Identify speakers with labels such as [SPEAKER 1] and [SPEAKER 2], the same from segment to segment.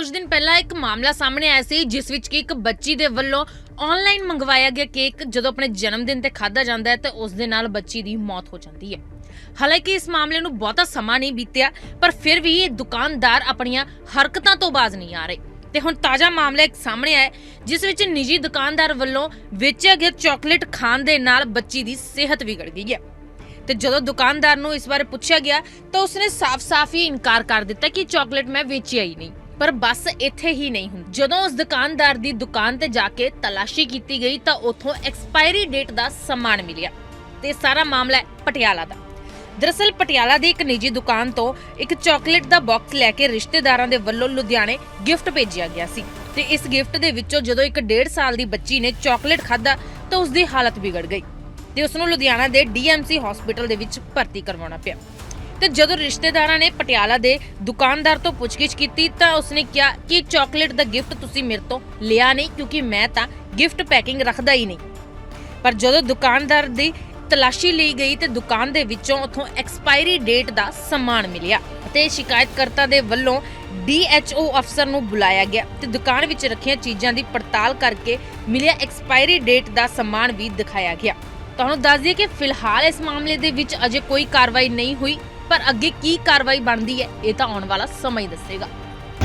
[SPEAKER 1] ਬੀਤੇ ਕੁਝ ਦਿਨ ਪਹਿਲਾਂ ਇੱਕ ਮਾਮਲਾ ਸਾਹਮਣੇ ਆਇਆ ਸੀ, ਜਿਸ ਵਿੱਚ ਕਿ ਇੱਕ ਬੱਚੀ ਦੇ ਵੱਲੋਂ ਆਨਲਾਈਨ ਮੰਗਵਾਇਆ ਗਿਆ ਕੇਕ, ਜਦੋਂ ਆਪਣੇ ਜਨਮ ਦਿਨ ਤੇ ਖਾਧਾ ਜਾਂਦਾ ਹੈ, ਤੇ ਉਸ ਦੇ ਨਾਲ ਬੱਚੀ ਦੀ ਮੌਤ ਹੋ ਜਾਂਦੀ ਹੈ। ਹਾਲਾਂਕਿ ਇਸ ਮਾਮਲੇ ਨੂੰ ਬਹੁਤਾ ਸਮਾਂ ਨਹੀਂ ਬੀਤਿਆ, ਪਰ ਫਿਰ ਵੀ ਇਹ ਦੁਕਾਨਦਾਰ ਆਪਣੀਆਂ ਹਰਕਤਾਂ ਤੋਂ ਬਾਜ਼ ਨਹੀਂ ਆ ਰਹੇ। ਤੇ ਹੁਣ ਤਾਜ਼ਾ ਮਾਮਲਾ ਇੱਕ ਸਾਹਮਣੇ ਆਇਆ ਜਿਸ ਵਿੱਚ ਨਿੱਜੀ ਦੁਕਾਨਦਾਰ ਵੱਲੋਂ ਵੇਚਿਆ ਗਿਆ ਚਾਕਲੇਟ ਖਾਣ ਦੇ ਨਾਲ ਬੱਚੀ ਦੀ ਸਿਹਤ ਵਿਗੜ ਗਈ ਹੈ। ਤੇ ਜਦੋਂ ਦੁਕਾਨਦਾਰ ਨੂੰ ਇਸ ਬਾਰੇ ਪੁੱਛਿਆ ਗਿਆ, ਤਾਂ ਉਸਨੇ ਸਾਫ਼-ਸਾਫ਼ ਹੀ ਇਨਕਾਰ ਕਰ ਦਿੱਤਾ ਕਿ ਚਾਕਲੇਟ ਮੈਂ ਵੇਚਿਆ ਹੀ ਨਹੀਂ। ਪਰ ਬਸ ਇੱਥੇ ਹੀ ਨਹੀਂ ਹੁੰਦੀ। ਜਦੋਂ ਉਸ ਦੁਕਾਨਦਾਰ ਦੀ ਦੁਕਾਨ ਤੇ ਜਾ ਕੇ ਤਲਾਸ਼ੀ ਕੀਤੀ ਗਈ ਤਾਂ ਉੱਥੋਂ ਐਕਸਪਾਇਰੀ ਡੇਟ ਦਾ ਸਮਾਨ ਮਿਲਿਆ ਤੇ ਸਾਰਾ ਮਾਮਲਾ ਪਟਿਆਲਾ ਦਾ। ਦਰਅਸਲ ਪਟਿਆਲਾ ਦੀ ਇੱਕ ਨਿੱਜੀ ਦੁਕਾਨ ਤੋਂ ਇੱਕ ਚਾਕਲੇਟ ਦਾ ਬਾਕਸ ਲੈ ਕੇ ਰਿਸ਼ਤੇਦਾਰਾਂ ਦੇ ਵੱਲੋਂ ਲੁਧਿਆਣੇ ਗਿਫਟ ਭੇਜਿਆ ਗਿਆ ਸੀ ਤੇ ਇਸ ਗਿਫਟ ਦੇ ਵਿੱਚੋਂ ਜਦੋਂ ਇੱਕ 1.5 ਸਾਲ ਦੀ ਬੱਚੀ ਨੇ ਚਾਕਲੇਟ ਖਾਧਾ ਤਾਂ ਉਸ ਦੀ ਹਾਲਤ ਵਿਗੜ ਗਈ ਤੇ ਉਸ ਨੂੰ ਲੁਧਿਆਣਾ ਦੇ ਡੀਐਮਸੀ ਹਸਪੀਟਲ ਦੇ ਵਿੱਚ ਭਰਤੀ ਕਰਵਾਉਣਾ ਪਿਆ। ਤੇ ਜਦੋਂ ਰਿਸ਼ਤੇਦਾਰਾਂ ਨੇ ਪਟਿਆਲਾ ਦੇ ਦੁਕਾਨਦਾਰ ਤੋਂ ਪੁੱਛਗਿੱਛ ਕੀਤੀ ਤਾਂ ਉਸਨੇ ਕਿਹਾ ਕਿ ਚਾਕਲੇਟ ਦਾ ਗਿਫਟ ਤੁਸੀਂ ਮੇਰੇ ਤੋਂ ਲਿਆ ਨਹੀਂ ਕਿਉਂਕਿ ਮੈਂ ਤਾਂ ਗਿਫਟ ਪੈਕਿੰਗ ਰੱਖਦਾ ਹੀ ਨਹੀਂ। ਪਰ ਜਦੋਂ ਦੁਕਾਨਦਾਰ ਦੀ ਤਲਾਸ਼ੀ ਲਈ ਗਈ ਤੇ ਦੁਕਾਨ ਦੇ ਵਿੱਚੋਂ ਉਥੋਂ ਐਕਸਪਾਇਰੀ ਡੇਟ ਦਾ ਸਮਾਨ ਮਿਲਿਆ ਤੇ ਸ਼ਿਕਾਇਤਕਰਤਾ ਦੇ ਵੱਲੋਂ ਡੀਐਚਓ ਅਫਸਰ ਨੂੰ ਬੁਲਾਇਆ ਗਿਆ ਤੇ ਦੁਕਾਨ ਵਿੱਚ ਰੱਖੀਆਂ ਚੀਜ਼ਾਂ ਦੀ ਪੜਤਾਲ ਕਰਕੇ ਮਿਲਿਆ ਐਕਸਪਾਇਰੀ ਡੇਟ ਦਾ ਸਮਾਨ ਵੀ ਦਿਖਾਇਆ ਗਿਆ। ਤੁਹਾਨੂੰ ਦੱਸ ਦਈਏ ਕਿ ਫਿਲਹਾਲ ਇਸ ਮਾਮਲੇ ਦੇ ਵਿੱਚ ਅਜੇ ਕੋਈ ਕਾਰਵਾਈ ਨਹੀਂ ਹੋਈ। ਪਰ ਅੱਗੇ ਕੀ ਕਾਰਵਾਈ ਬਣਦੀ ਹੈ ਇਹ ਤਾਂ ਆਉਣ ਵਾਲਾ ਸਮਾਂ ਹੀ ਦੱਸੇਗਾ।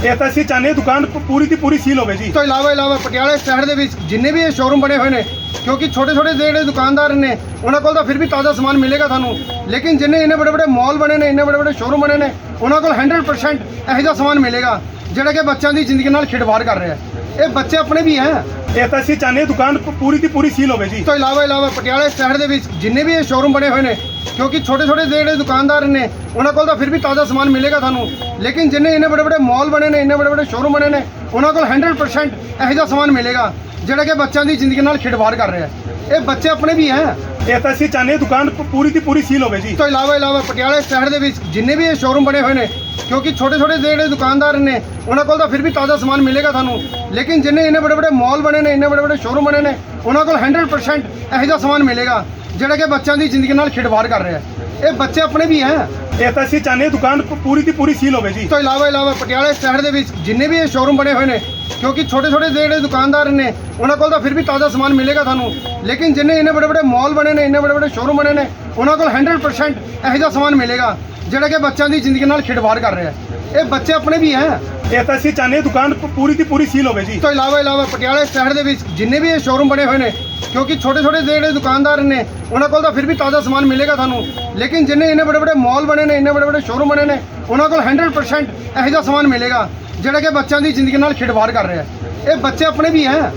[SPEAKER 2] ਇਹ ਤਾਂ ਅਸੀਂ ਚਾਹੁੰਦੇ ਹਾਂ ਦੁਕਾਨ ਪੂਰੀ ਦੀ ਪੂਰੀ ਸੀਲ ਹੋਵੇ ਜੀ।
[SPEAKER 3] ਇਸ ਤੋਂ ਇਲਾਵਾ ਇਲਾਵਾ ਪਟਿਆਲੇ ਸ਼ਹਿਰ ਦੇ ਵਿੱਚ ਜਿੰਨੇ ਵੀ ਇਹ ਸ਼ੋਰੂਮ ਬਣੇ ਹੋਏ ਨੇ ਕਿਉਂਕਿ ਛੋਟੇ ਛੋਟੇ ਜਿਹੜੇ ਦੁਕਾਨਦਾਰ ਨੇ ਉਹਨਾਂ ਕੋਲ ਤਾਂ ਫਿਰ ਵੀ ਤਾਜ਼ਾ ਸਮਾਨ ਮਿਲੇਗਾ ਤੁਹਾਨੂੰ। ਲੇਕਿਨ ਜਿੰਨੇ ਇੰਨੇ ਵੱਡੇ ਵੱਡੇ ਮਾਲ ਬਣੇ ਨੇ ਇੰਨੇ ਵੱਡੇ ਵੱਡੇ ਸ਼ੋਰੂਮ ਬਣੇ ਨੇ ਉਹਨਾਂ ਕੋਲ 100% ਇਹੋ ਜਿਹਾ ਸਮਾਨ ਮਿਲੇਗਾ ਜਿਹੜਾ ਕਿ ਬੱਚਿਆਂ ਦੀ ਜ਼ਿੰਦਗੀ ਨਾਲ ਖਿਡਵਾੜ ਕਰ ਰਿਹਾ ਹੈ। ਇਹ ਬੱਚੇ ਆਪਣੇ ਵੀ ਹੈ।
[SPEAKER 2] ਇਹ ਤਾਂ ਅਸੀਂ ਚਾਹੁੰਦੇ ਹਾਂ ਦੁਕਾਨ ਪੂਰੀ ਦੀ ਪੂਰੀ ਸੀਲ ਹੋਵੇ ਜੀ।
[SPEAKER 3] ਇਸ ਤੋਂ ਇਲਾਵਾ ਇਲਾਵਾ ਪਟਿਆਲੇ ਸ਼ਹਿਰ ਦੇ ਵਿੱਚ ਜਿੰਨੇ ਵੀ ਇਹ ਸ਼ੋਰੂਮ ਬਣੇ ਹੋਏ ਨੇ ਕਿਉਂਕਿ ਛੋਟੇ ਛੋਟੇ ਜਿਹੜੇ ਦੁਕਾਨਦਾਰ ਨੇ ਉਹਨਾਂ ਕੋਲ ਤਾਂ ਫਿਰ ਵੀ ਤਾਜ਼ਾ ਸਮਾਨ ਮਿਲੇਗਾ ਤੁਹਾਨੂੰ। ਲੇਕਿਨ ਜਿੰਨੇ ਇੰਨੇ ਵੱਡੇ ਵੱਡੇ ਮਾਲ ਬਣੇ ਨੇ ਇੰਨੇ ਵੱਡੇ ਵੱਡੇ ਸ਼ੋਰੂਮ ਬਣੇ ਨੇ ਉਹਨਾਂ ਕੋਲ 100% ਇਹੋ ਜਿਹਾ ਸਮਾਨ ਮਿਲੇਗਾ ਜਿਹੜਾ ਕਿ ਬੱਚਿਆਂ ਦੀ ਜ਼ਿੰਦਗੀ ਨਾਲ ਖਿਡਵਾੜ ਕਰ ਰਿਹਾ ਹੈ। ਇਹ ਬੱਚੇ ਆਪਣੇ ਵੀ ਹੈ।
[SPEAKER 2] ਇਹ ਤਾਂ ਅਸੀਂ ਚਾਹੁੰਦੇ ਹਾਂ ਦੁਕਾਨ ਪ- ਪੂਰੀ ਦੀ ਪੂਰੀ ਸੀਲ ਹੋਵੇ ਜੀ।
[SPEAKER 3] ਇਸ ਤੋਂ ਇਲਾਵਾ ਇਲਾਵਾ ਪਟਿਆਲੇ ਸ਼ਹਿਰ ਦੇ ਵਿੱਚ ਜਿੰਨੇ ਵੀ ਇਹ ਸ਼ੋਰੂਮ ਬਣੇ ਹੋਏ ਨੇ ਕਿਉਂਕਿ ਛੋਟੇ ਛੋਟੇ ਜਿਹੜੇ ਦੁਕਾਨਦਾਰ ਨੇ ਉਹਨਾਂ ਕੋਲ ਤਾਂ ਫਿਰ ਵੀ ਤਾਜ਼ਾ ਸਮਾਨ ਮਿਲੇਗਾ ਤੁਹਾਨੂੰ। ਲੇਕਿਨ ਜਿੰਨੇ ਇੰਨੇ ਵੱਡੇ ਵੱਡੇ ਮਾਲ ਬਣੇ ਨੇ ਇੰਨੇ ਵੱਡੇ ਵੱਡੇ ਸ਼ੋਰੂਮ ਬਣੇ ਨੇ ਉਹਨਾਂ ਕੋਲ 100% ਇਹੋ ਜਿਹਾ ਸਮਾਨ ਮਿਲੇਗਾ ਜਿਹੜਾ ਕਿ ਬੱਚਿਆਂ ਦੀ ਜ਼ਿੰਦਗੀ ਨਾਲ ਖਿਡਵਾੜ ਕਰ ਰਿਹਾ ਹੈ। ਇਹ ਬੱਚੇ ਆਪਣੇ ਵੀ ਹੈ
[SPEAKER 2] ਇਹ ਤਾਂ ਅਸੀਂ ਚਾਹੁੰਦੇ ਹਾਂ ਦੁਕਾਨ ਪ- ਪੂਰੀ ਦੀ ਪੂਰੀ ਸੀਲ ਹੋਵੇ ਜੀ।
[SPEAKER 3] ਇਸ ਤੋਂ ਇਲਾਵਾ ਇਲਾਵਾ ਪਟਿਆਲੇ ਸ਼ਹਿਰ ਦੇ ਵਿੱਚ ਜਿੰਨੇ ਵੀ ਇਹ ਸ਼ੋਰੂਮ ਬਣੇ ਹੋਏ ਨੇ ਕਿਉਂਕਿ ਛੋਟੇ ਛੋਟੇ ਜਿਹੜੇ ਦੁਕਾਨਦਾਰ ਨੇ ਉਹਨਾਂ ਕੋਲ ਤਾਂ ਫਿਰ ਵੀ ਤਾਜ਼ਾ ਸਮਾਨ ਮਿਲੇਗਾ ਤੁਹਾਨੂੰ। ਲੇਕਿਨ ਜਿੰਨੇ ਇੰਨੇ ਵੱਡੇ ਵੱਡੇ ਮਾਲ ਬਣੇ ਨੇ ਇੰਨੇ ਵੱਡੇ ਵੱਡੇ ਸ਼ੋਰੂਮ ਬਣੇ ਨੇ ਉਹਨਾਂ ਕੋਲ 100% ਇਹੋ ਜਿਹਾ ਸਮਾਨ ਮਿਲੇਗਾ ਜਿਹੜਾ ਕਿ ਬੱਚਿਆਂ ਦੀ ਜ਼ਿੰਦਗੀ ਨਾਲ ਖਿਡਵਾੜ ਕਰ ਰਿਹਾ ਹੈ। ਇਹ ਬੱਚੇ ਆਪਣੇ ਵੀ ਹੈ।
[SPEAKER 2] ਇਹ ਤਾਂ ਅਸੀਂ ਚਾਹੁੰਦੇ ਹਾਂ ਦੁਕਾਨ ਪ- ਪੂਰੀ ਦੀ ਪੂਰੀ ਸੀਲ ਹੋਵੇ ਜੀ।
[SPEAKER 3] ਇਸ ਤੋਂ ਇਲਾਵਾ ਇਲਾਵਾ ਪਟਿਆਲੇ ਸ਼ਹਿਰ ਦੇ ਵਿੱਚ ਜਿੰਨੇ ਵੀ ਇਹ ਸ਼ੋਰੂਮ ਬਣੇ ਹੋਏ ਨੇ ਕਿਉਂਕਿ ਛੋਟੇ ਛੋਟੇ ਜਿਹੜੇ ਦੁਕਾਨਦਾਰ ਨੇ ਉਹਨਾਂ ਕੋਲ ਤਾਂ ਫਿਰ ਵੀ ਤਾਜ਼ਾ ਸਮਾਨ ਮਿਲੇਗਾ ਤੁਹਾਨੂੰ। ਲੇਕਿਨ ਜਿੰਨੇ ਇੰਨੇ ਵੱਡੇ ਵੱਡੇ ਮਾਲ ਬਣੇ ਨੇ ਇੰਨੇ ਵੱਡੇ ਵੱਡੇ ਸ਼ੋਰੂਮ ਬਣੇ ਨੇ ਉਹਨਾਂ ਕੋਲ 100% ਇਹੋ ਜਿਹਾ ਸਮਾਨ ਮਿਲੇਗਾ ਜਿਹੜਾ ਕਿ ਬੱਚਿਆਂ ਦੀ ਜ਼ਿੰਦਗੀ ਨਾਲ ਖਿਡਵਾੜ ਕਰ ਰਿਹਾ ਹੈ। ਇਹ ਬੱਚੇ ਆਪਣੇ ਵੀ ਹੈ।